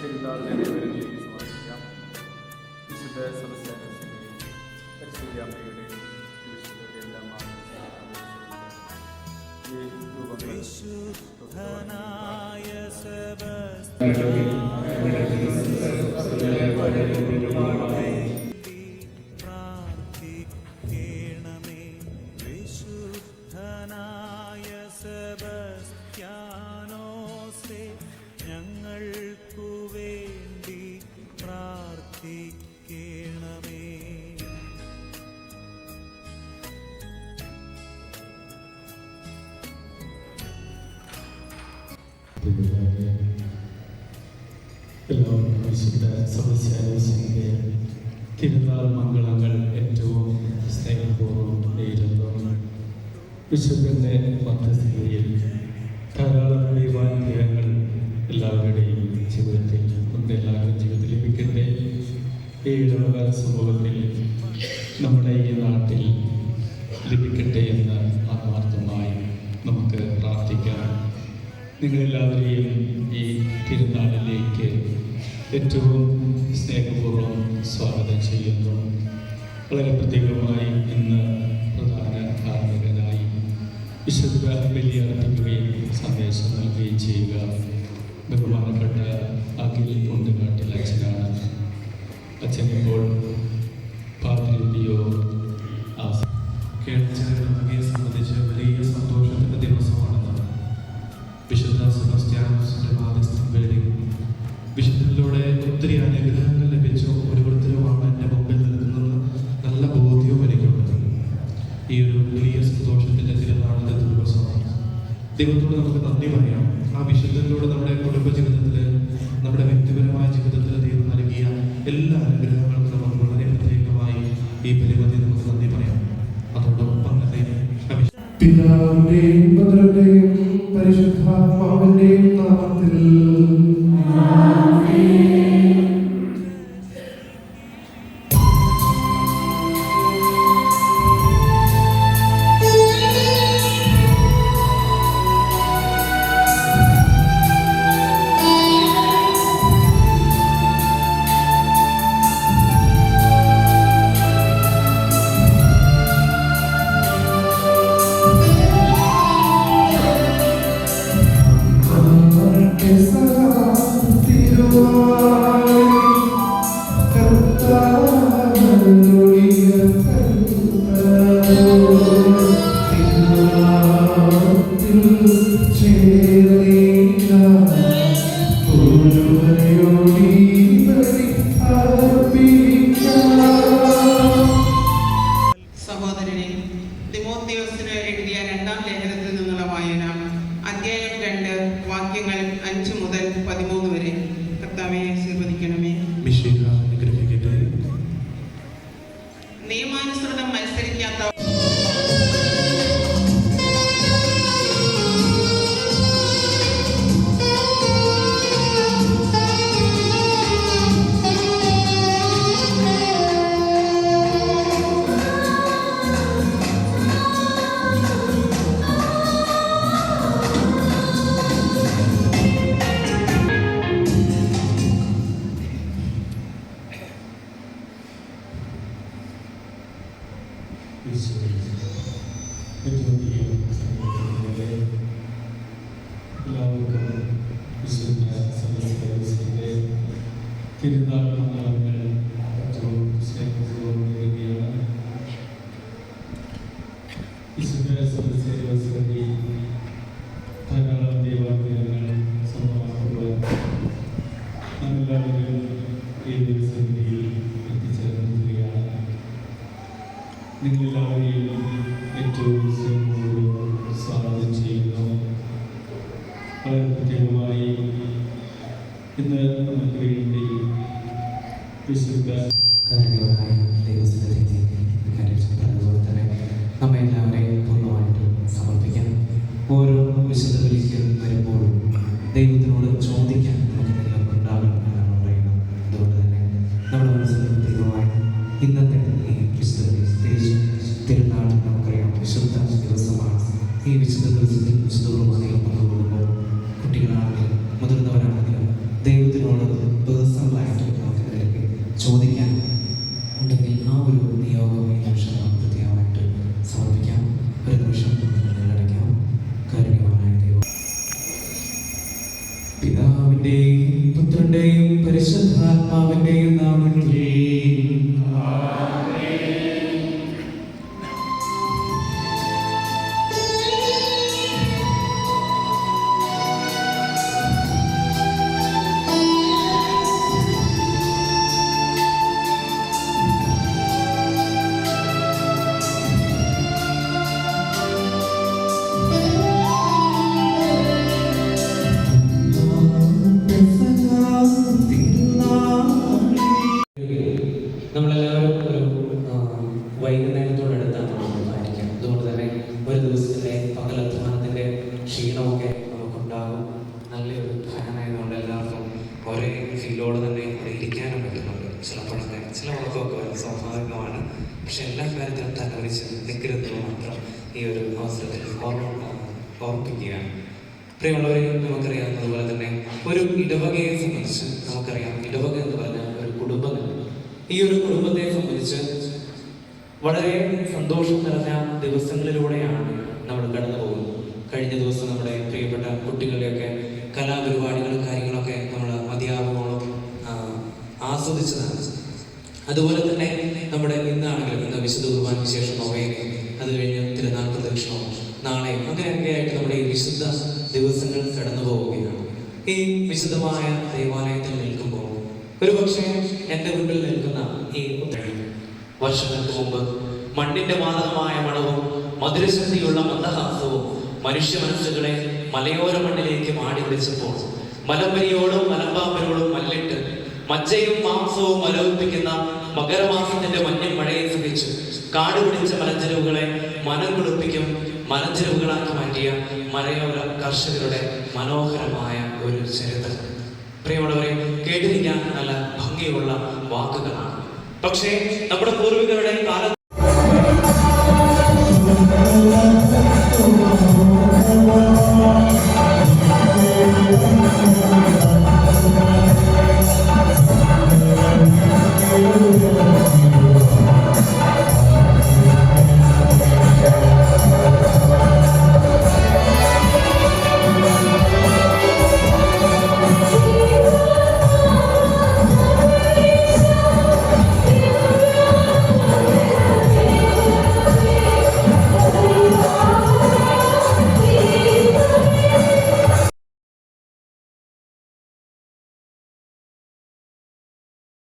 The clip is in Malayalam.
തിരുനാളിനെ വിവരങ്ങളിലേക്ക് സമർപ്പിക്കാം വിശുദ്ധ സദസ്യാനുസരിക്കുകയും പരിശുദ്ധാമ്മയുടെയും വിശുദ്ധയുടെ എല്ലാ ഈ രൂപങ്ങൾ വിശുദ്ധ സദസ്യാലോചനയുടെ തിരുനാൾ മംഗളങ്ങൾ ഏറ്റവും സ്നേഹപൂർവം നേരുന്നു. വിശുദ്ധന്റെ മധ്യസ്ഥിതിയിൽ ധാരാളം ദൈവാനുഗ്രഹങ്ങൾ എല്ലാവരുടെയും ജീവിതത്തിൽ നമ്മുടെ എല്ലാവരുടെയും ജീവിതത്തിൽ ലഭിക്കട്ടെ. ഈ ഇടവകാല സമൂഹത്തിൽ നമ്മുടെ ഈ നാട്ടിൽ ലഭിക്കട്ടെ എന്ന് ആത്മാർത്ഥമായി നമുക്ക് പ്രാർത്ഥിക്കാം. നിങ്ങളെല്ലാവരെയും ഏറ്റവും സ്നേഹപൂർവം സ്വാഗതം ചെയ്യുന്നു. വളരെ പ്രത്യേകമായി ഇന്ന് പ്രധാന കാർമ്മികനായി വിശുദ്ധ ബലിയർപ്പിക്കുകയും സന്ദേശം നൽകുകയും ചെയ്യുക. ബഹുമാനപ്പെട്ട അഖിൽ പൊണ്ടുകാട്ടിൽ അച്ഛനാണ്. അച്ഛനിപ്പോൾ ഒത്തിരി അനുഗ്രഹങ്ങൾ ലഭിച്ച. ഓരോരുത്തരുമാണ് എന്റെ മുമ്പിൽ നിൽക്കുന്നത് നല്ല ബോധ്യവും എനിക്കുണ്ട്. ഈ ഒരു വലിയ സന്തോഷത്തിന്റെ തിരുനാളിന്റെ ദിവസമാണ്. ദൈവത്തോട് നമുക്ക് നന്ദി പറയാം. ആ വിശുദ്ധരിലൂടെ നമ്മുടെ കുടുംബ ജീവിതത്തിൽ നമ്മുടെ വ്യക്തിപരമായ ജീവിതത്തിൽ ദൈവം നൽകിയ എല്ലാ അനുഗ്രഹങ്ങൾക്കും നമുക്ക് വളരെ പ്രത്യേകമായി ഈ പരിപാടി നമുക്ക് നന്ദി പറയാം. അതോടൊപ്പം തന്നെ ആ പതിമൂന്ന് വരെ കർത്താവെ തിരുനാൾ നമ്മൾ നേരുകയാണ് വിശുദ്ധ സദസ്യരുടെ ധാരാളം ദൈവാഗ്രഹങ്ങൾ സ്വന്തമാക്കുവാൻ നാം എല്ലാവരും ഈ നമുക്ക് വേണ്ടി വിശുദ്ധ ദൈവസ്ഥിതിക്ക് ചോദിക്കാൻ ഉണ്ടെങ്കിൽ ആ ഒരു നിയോഗം ഈ നിമിഷം കൃത്യമായിട്ട് സമർപ്പിക്കാം. ഒരു നിമിഷം നിങ്ങളടയ്ക്കാം കാരുണ്യവാനായ ദൈവം. പിതാവിന്റെയും പുത്രന്റെയും പരിശുദ്ധാത്മാവിന്റെയും നാമത്തിൽ ഉറക്കമൊക്കെ വരും സ്വാഭാവികമാണ് പക്ഷെ എല്ലാ കാര്യത്തിലും തലവരിച്ച് നിൽക്കരുതെന്ന് മാത്രം ഈ ഒരു അവസരത്തിൽ ഓർമ്മ ഓർമ്മിപ്പിക്കുകയാണ്. പ്രിയമുള്ളവരെ നമുക്കറിയാവുന്നതുപോലെ തന്നെ ഒരു ഇടവകയെ സംബന്ധിച്ച് നമുക്കറിയാം. ഇടവക എന്ന് പറഞ്ഞാൽ ഒരു കുടുംബം ഈ ഒരു കുടുംബത്തെ സംബന്ധിച്ച് വളരെ സന്തോഷം നിറഞ്ഞ ദിവസങ്ങളിലൂടെയാണ് നമ്മൾ കടന്നു പോകുന്നത് കഴിഞ്ഞ ദിവസം നമ്മുടെ പ്രിയപ്പെട്ട കുട്ടികളുടെയൊക്കെ കലാപരിപാടികളും കാര്യങ്ങളൊക്കെ നമ്മൾ അധ്യാപകങ്ങളും ആസ്വദിച്ചതാണ്. അതുപോലെ തന്നെ നമ്മുടെ ഇന്നാണെങ്കിലും ഇന്ന് വിശുദ്ധ കുർബാനയ്ക്ക് ശേഷം നൊവേനെ അത് കഴിഞ്ഞ് തിരുനാൾ പ്രദക്ഷിണവും നാളെയും അങ്ങനെയൊക്കെയായിട്ട് നമ്മുടെ ഈ വിശുദ്ധ ദിവസങ്ങൾ കടന്നു പോവുകയാണ്. ഈ വിശുദ്ധമായ ദൈവാലയത്തിൽ നിൽക്കുമ്പോൾ ഒരു പക്ഷേ എന്റെ വീട്ടിൽ നിൽക്കുന്ന ഈ വർഷങ്ങൾക്ക് മുമ്പ് മണ്ണിന്റെ മാതകമായ മണവും മധുരശക്തിയുള്ള മന്ദഹാസവും മനുഷ്യ മനസ്സുകളെ മലയോര മണ്ണിലേക്ക് മാടി വിളിച്ചപ്പോൾ മലമ്പരിയോടും മലമ്പാമ്പരോടും മല്ലിട്ട് മജ്ജയും മാംസവും അലോപിപ്പിക്കുന്ന മകരമാസത്തിന്റെ മഞ്ഞും മഴയെ സഹിച്ച് കാട് പിടിച്ച മലഞ്ചെരുവുകളെ മനം കുളിപ്പിക്കും. മലഞ്ചെരുവുകളാക്കി മാറ്റിയ മലയോര കർഷകരുടെ മനോഹരമായ ഒരു ചരിത്രം. പ്രിയമുള്ളവരെ കേട്ടിരിക്കാൻ നല്ല ഭംഗിയുള്ള വാക്കുകളാണ്. പക്ഷേ നമ്മുടെ പൂർവികരുടെ കാലം